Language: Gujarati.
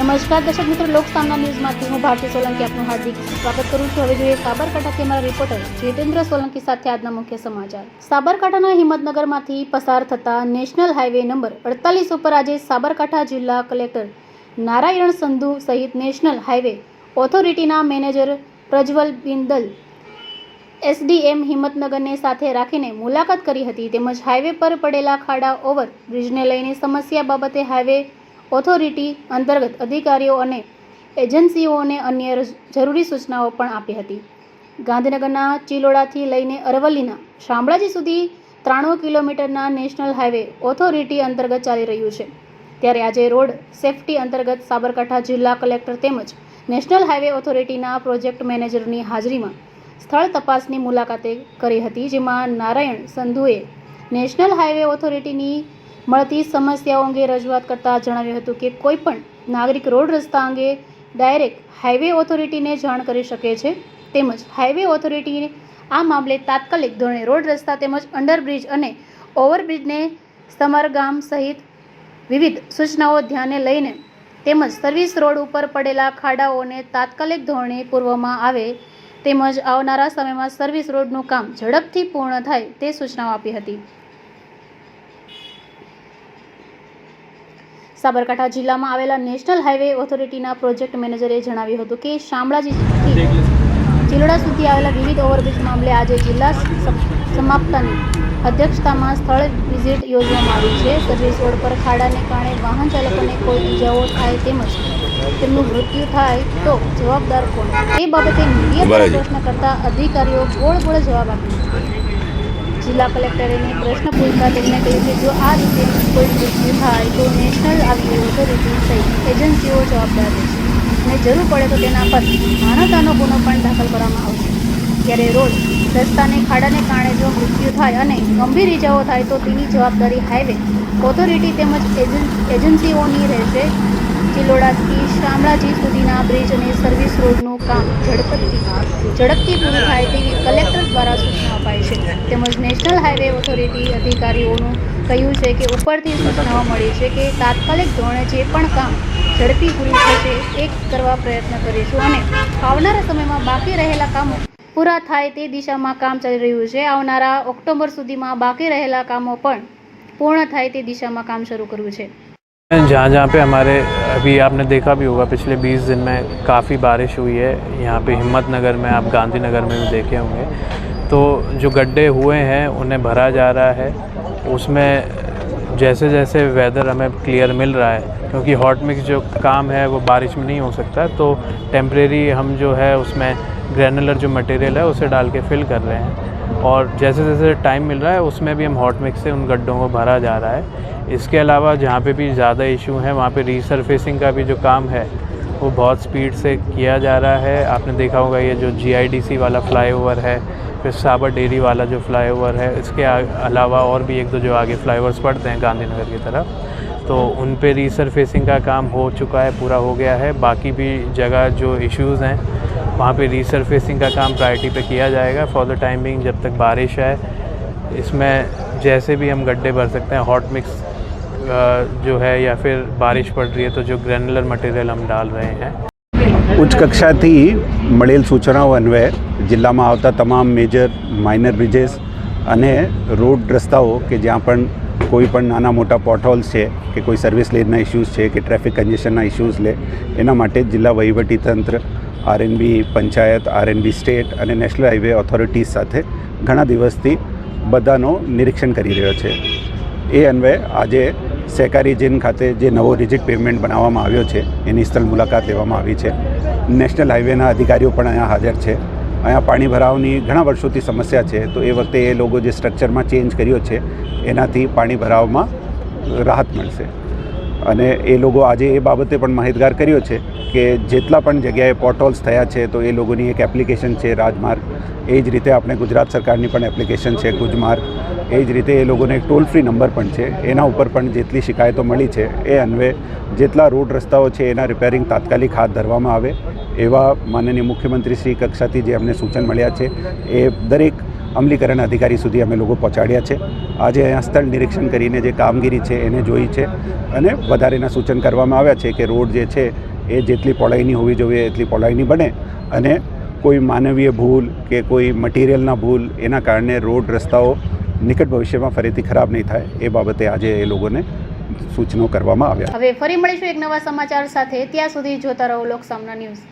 નમસ્કાર, દર્શક મિત્રો લોકસામના ન્યૂઝમાંથી હું ભારતી સોલંકી આપનું હાર્દિક સ્વાગત કરું છું. હવે જોઈએ સાબરકાંઠાથી અમારા રિપોર્ટર જીતેન્દ્ર સોલંકી સાથે આજના મુખ્ય સમાચાર. સાબરકાંઠાના હિંમતનગરમાંથી પસાર થતા નેશનલ હાઈવે નંબર અડતાલીસ ઉપર આજે સાબરકાંઠા જિલ્લા કલેક્ટર નારાયણ સંધુ સહિત નેશનલ હાઈવે ઓથોરિટીના મેનેજર પ્રજ્વલ બિંદલ, એસડીએમ હિંમતનગરને સાથે રાખીને મુલાકાત કરી હતી. તેમજ હાઈવે પર પડેલા ખાડા ઓવર બ્રિજને લઈને સમસ્યા બાબતે હાઈવે ઓથોરિટી અંતર્ગત અધિકારીઓ અને એજન્સીઓને અન્ય જરૂરી સૂચનાઓ પણ આપી હતી. ગાંધીનગરના ચિલોડાથી લઈને અરવલ્લીના શામળાજી સુધી ત્રાણું કિલોમીટરના નેશનલ હાઈવે ઓથોરિટી અંતર્ગત ચાલી રહ્યું છે. ત્યારે આજે રોડ સેફટી અંતર્ગત સાબરકાંઠા જિલ્લા કલેક્ટર તેમજ નેશનલ હાઈવે ઓથોરિટીના પ્રોજેક્ટ મેનેજરની હાજરીમાં સ્થળ તપાસની મુલાકાતે કરી હતી, જેમાં નારાયણ સંધુએ નેશનલ હાઈવે ઓથોરિટીની મળતી સમસ્યાઓ અંગે રજૂઆત કરતા જણાવ્યું હતું કે કોઈ પણ નાગરિક રોડ રસ્તા અંગે ડાયરેક્ટ હાઈવે ઓથોરિટીને જાણ કરી શકે છે. તેમજ હાઈવે ઓથોરિટી આ મામલે તાત્કાલિક ધોરણે રોડ રસ્તા તેમજ અંડરબ્રિજ અને ઓવરબ્રિજને સમરગામ સહિત વિવિધ સૂચનાઓ ધ્યાને લઈને તેમજ સર્વિસ રોડ ઉપર પડેલા ખાડાઓને તાત્કાલિક ધોરણે પૂરવામાં આવે તેમજ આવનારા સમયમાં સર્વિસ રોડનું કામ ઝડપથી પૂર્ણ થાય તે સૂચનાઓ આપી હતી. સાબરકાંઠા જિલ્લામાં આવેલા નેશનલ હાઈવે ઓથોરિટીના પ્રોજેક્ટ મેનેજરે જણાવ્યું હતું કે શામળાજી ચિલોડા સુધી આવેલા વિવિધ ઓવરબ્રિજ મામલે આજે જિલ્લા સમ- સમાપ્તાની અધ્યક્ષતામાં સ્થળ વિઝિટ યોજવામાં આવી છે. સર્વિસ રોડ પર ખાડાને કારણે વાહન ચાલકોને કોઈ ઇજાઓ થાય તેમજ તેમનું મૃત્યુ થાય તો જવાબદાર કોણ? એ બાબતે મીડિયા પ્રશ્ન કરતા અધિકારીઓ ગોળ ગોળ જવાબ આપ્યો જિલ્લા કલેક્ટરે પ્રશ્ન પૂછતા તેમણે કહ્યું કે જો આ રીતે કોઈ મૃત્યુ થાય તો નેશનલ આવી ઓથોરિટી સહિત એજન્સીઓ જવાબદાર રહેશે. અને જરૂર પડે તો તેના પર માનવતાનો ગુનો પણ દાખલ કરવામાં આવશે. ત્યારે રોડ રસ્તાને ખાડાને કારણે જો મૃત્યુ થાય અને ગંભીર ઇજાઓ થાય તો તેની જવાબદારી હાઈવે ઓથોરિટી તેમજ એજન, એજન્સીઓની રહેશે. ચિલોડાથી શામળાજી સુધીના બ્રિજ અને સર્વિસ રોડનું કામ ઝડપથી ઝડપથી પૂરું થાય તેવી કલેક્ટર દ્વારા સૂચના અપાઈ છે. તેમજ નેશનલ હાઈવે ઓથોરિટી અધિકારીઓનું કહ્યું છે કે ઉપરથી સૂચનાઓ મળી છે કે તાત્કાલિક ધોરણે જે પણ કામ ઝડપી પૂરું થશે એ કરવા પ્રયત્ન કરીશું અને આવનારા સમયમાં બાકી રહેલા કામો પૂરા થાય તે દિશામાં કામ ચાલી રહ્યું છે. આવનારા ઓક્ટોબર સુધીમાં બાકી રહેલા કામો પણ પૂર્ણ થાય તે દિશામાં કામ શરૂ કરવું છે. जहाँ जहाँ पे हमारे, अभी आपने देखा भी होगा, पिछले 20 दिन में काफ़ी बारिश हुई है। यहाँ पे हिम्मत नगर में, आप गांधीनगर में भी देखे होंगे। तो जो गड्ढे हुए हैं, उन्हें भरा जा रहा है। उसमें जैसे जैसे वेदर हमें क्लियर मिल रहा है, क्योंकि हॉट मिक्स जो काम है, वो बारिश में नहीं हो सकता। तो टेम्परेरी हम जो है, उसमें ग्रैनुलर जो मटेरियल है, उसे डाल के फिल कर रहे हैं। और जैसे जैसे टाइम मिल रहा है, उसमें भी हम हॉट मिक्स से उन गड्ढों को भरा जा रहा है। इसके अलावा जहाँ पे भी ज़्यादा इशू है, वहाँ पे रीसरफेसिंग का भी जो काम है, वो बहुत स्पीड से किया जा रहा है। आपने देखा होगा ये जो जीआईडीसी वाला फ्लाईओवर है, फिर साबर डेरी वाला जो फ्लाईओवर है, इसके अलावा और भी एक दो जो आगे फ्लाईओवर्स पड़ते हैं गांधीनगर की तरफ़ तो उन पे रीसरफेसिंग का काम हो चुका है, पूरा हो गया है। बाकी भी जगह जो इश्यूज़ हैं वहाँ पे रीसरफेसिंग का काम प्रायोरिटी पे किया जाएगा फॉर द टाइमिंग जब तक बारिश है इसमें जैसे भी हम गड्ढे भर सकते हैं हॉट मिक्स जो है या फिर बारिश पड़ रही है तो जो ग्रैनुलर मटेरियल हम डाल रहे हैं ઉચ્ચ કક્ષાથી મળેલ સૂચનાઓ અન્વયે જિલ્લામાં આવતા તમામ મેજર માઇનર બ્રિજેસ અને રોડ રસ્તાઓ કે જ્યાં પણ કોઈ પણ નાના મોટા પોટહોલ્સ છે કે કોઈ સર્વિસ લેનના ઇશ્યુઝ છે કે ટ્રાફિક કન્જેશનના ઇશ્યુઝ લે એના માટે જિલ્લા વહીવટીતંત્ર આરએનબી પંચાયત, આરએનબી સ્ટેટ અને નેશનલ હાઈવે ઓથોરિટીઝ સાથે ઘણા દિવસથી બધાનો નિરીક્ષણ કરી રહ્યો છે. એ અન્વયે આજે સહકારી જેન ખાતે જે નવો રિજિટ પેમેન્ટ બનાવવામાં આવ્યો છે, એની સ્થળ મુલાકાત લેવામાં આવી છે. નેશનલ હાઈવેના અધિકારીઓ પણ અહીંયા હાજર છે. અહીંયા પાણી ભરાવની ઘણા વર્ષોથી સમસ્યા છે, તો એ વખતે એ લોકો જે સ્ટ્રક્ચરમાં ચેન્જ કર્યો છે, એનાથી પાણી ભરાવમાં રાહત મળશે. અને એ લોકો આજે એ બાબતે પણ માહિતગાર કર્યો છે કે જેટલા પણ જગ્યાએ પોર્ટોલ્સ થયા છે, તો એ લોકોની એક એપ્લિકેશન છે રાજમાર્ગ. એ જ રીતે આપણે ગુજરાત સરકારની પણ એપ્લિકેશન છે ગુજમાર્ગ એ જ રીતે એ લોકોને એક ટોલ ફ્રી નંબર પણ છે. એના ઉપર પણ જેટલી શિકાયતો મળી છે એ અન્વે જેટલા રોડ રસ્તાઓ છે એના રિપેરિંગ તાત્કાલિક હાથ ધરવામાં આવે એવા માનનીય મુખ્યમંત્રી શ્રી કક્ષાથી જે અમને સૂચન મળ્યા છે, એ દરેક અમલીકરણ અધિકારી સુધી અમે લોકો પહોંચાડ્યા છે. આજે અહીંયા સ્થળ નિરીક્ષણ કરીને જે કામગીરી છે એને જોઈ છે અને વધારેના સૂચન કરવામાં આવ્યા છે કે રોડ જે છે એ જેટલી પહોળાઈની હોવી જોઈએ એટલી પહોળાઈની બને અને કોઈ માનવીય ભૂલ કે કોઈ મટીરિયલના ભૂલ એના કારણે રોડ રસ્તાઓ નિકટ ભવિષ્યમાં ફરીથી ખરાબ નહીં થાય એ બાબતે આજે એ લોકોને સૂચનો કરવામાં આવ્યા. હવે ફરી મળીશું એક નવા સમાચાર સાથે. ત્યાં સુધી જોતા રહો લોકસામના ન્યૂઝ.